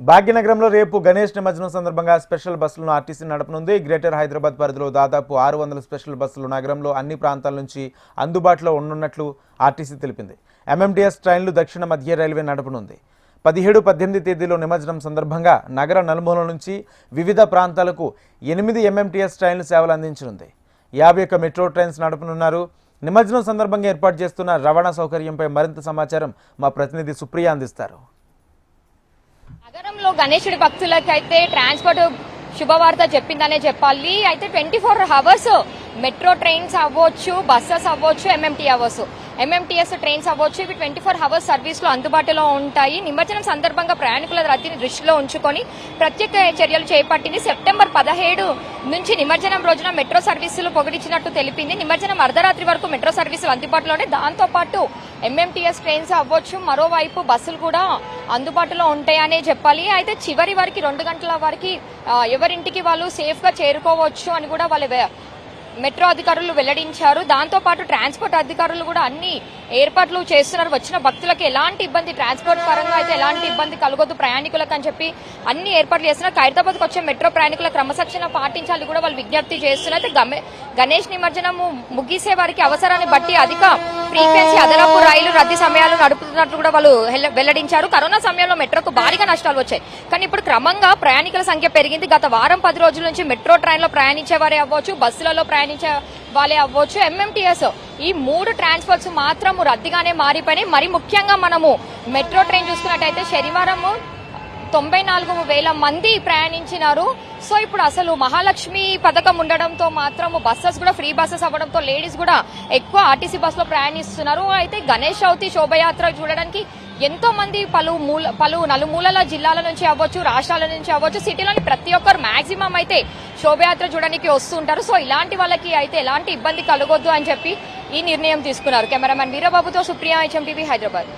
భాగ్యనగరంలో రేపు గణేష్ నిమజ్జనం సందర్భంగా స్పెషల్ బస్సులను ఆర్టీసీ నడపనుంది. గ్రేటర్ హైదరాబాద్ పరిధిలో దాదాపు ఆరు వందల స్పెషల్ బస్సులు నగరంలో అన్ని ప్రాంతాల నుంచి అందుబాటులో ఉండనున్నట్లు ఆర్టీసీ తెలిపింది. ఎంఎంటీఎస్ ట్రైన్లు దక్షిణ మధ్య రైల్వే నడపనుంది. పదిహేడు పద్దెనిమిది తేదీలో నిమజ్జనం సందర్భంగా నగర నలుమూల నుంచి వివిధ ప్రాంతాలకు ఎనిమిది ఎంఎంటీఎస్ ట్రైన్లు సేవలు అందించనుంది. యాభై ఒక్క మెట్రో ట్రైన్స్ నడపనున్నారు. నిమజ్జనం సందర్భంగా ఏర్పాటు చేస్తున్న రవాణా సౌకర్యంపై మరింత సమాచారం మా ప్రతినిధి సుప్రియ అందిస్తారు. నగరంలో గణేశుడి భక్తులకైతే ట్రాన్స్పోర్ట్ శుభవార్త చెప్పిందనే చెప్పాలి. అయితే twenty four hours metro trains అవ్వచ్చు బస్సెస్ అవ్వచ్చు ఎంఎంటీ అవ్వచ్చు. ఎంఎంటీఎస్ ట్రైన్స్ అవ్వచ్చు. ఇవి ట్వంటీ ఫోర్ అవర్స్ సర్వీసులో అందుబాటులో ఉంటాయి. నిమజ్జనం సందర్భంగా ప్రయాణికుల రద్దీని దృష్టిలో ఉంచుకొని ప్రత్యేక చర్యలు చేపట్టింది. సెప్టెంబర్ పదిహేడు నుంచి నిమజ్జనం రోజున మెట్రో సర్వీసులు పొగిడించినట్టు తెలిపింది. నిమజ్జనం అర్ధరాత్రి వరకు మెట్రో సర్వీసులు అందుబాటులోనే. దాంతోపాటు ఎంఎంటీఎస్ ట్రైన్స్ అవ్వచ్చు. మరోవైపు బస్సులు కూడా అందుబాటులో ఉంటాయనే చెప్పాలి. అయితే చివరి వరకు రెండు గంటల వరకు ఎవరింటికి వాళ్ళు సేఫ్గా చేరుకోవచ్చు అని కూడా వాళ్ళ మెట్రో అధికారులు వెల్లడించారు. దాంతో పాటు ట్రాన్స్పోర్ట్ అధికారులు కూడా అన్ని ఏర్పాట్లు చేస్తున్నారు. వచ్చిన భక్తులకు ఎలాంటి ఇబ్బంది? ట్రాన్స్పోర్ట్ పరంగా అయితే ఎలాంటి ఇబ్బంది కలగొద్దు ప్రయాణికులకు అని చెప్పి అన్ని ఏర్పాట్లు చేస్తున్నారు. ఖైరతాబాద్ వచ్చే మెట్రో ప్రయాణికుల క్రమశిక్షణ పాటించాలి కూడా వాళ్ళు విజ్ఞప్తి చేస్తున్నారు. అయితే గణేష్ నిమజ్జనం ముగిసే వారికి అవసరాన్ని బట్టి అధిక ఫ్రీక్వెన్సీ అదనపు రైలు రద్దీ సమయాలు నడుపుతున్నట్లు కూడా వాళ్ళు వెల్లడించారు. కరోనా సమయంలో మెట్రోకు భారీగా నష్టాలు వచ్చాయి. కానీ ఇప్పుడు క్రమంగా ప్రయాణికుల సంఖ్య పెరిగింది. గత వారం పది రోజుల నుంచి మెట్రో ట్రైన్లో ప్రయాణించే వారే అవ్వచ్చు బస్సులలో ప్రయాణించే వాళ్ళే అవ్వచ్చు ఎంఎంటీఎస్ ఈ మూడు ట్రాన్స్పోర్ట్స్ మాత్రము రద్దీగానే మారిపోయినాయి. మరి ముఖ్యంగా మనము మెట్రో ట్రైన్ చూసుకున్నట్టయితే శనివారం తొంభై నాలుగు వేల మంది ప్రయాణించినారు. సో ఇప్పుడు అసలు మహాలక్ష్మి పథకం ఉండడంతో మాత్రం బస్సెస్ కూడా ఫ్రీ బస్సెస్ అవ్వడంతో లేడీస్ కూడా ఎక్కువ ఆర్టీసీ బస్లో ప్రయాణిస్తున్నారు. అయితే గణేష్ చవితి శోభయాత్ర చూడడానికి ఎంతో మంది పలు మూల పలు నలుమూలల జిల్లాల నుంచి అవ్వచ్చు రాష్ట్రాల నుంచి అవ్వచ్చు సిటీలోని ప్రతి ఒక్కరు మాక్సిమం అయితే శోభయాత్ర చూడడానికి వస్తుంటారు సో ఇలాంటి వాళ్ళకి అయితే ఎలాంటి ఇబ్బంది కలగొద్దు అని చెప్పి ఈ నిర్ణయం తీసుకున్నారు. కెమెరామెన్ వీరబాబుతో సుప్రియా హెచ్ఎం హైదరాబాద్.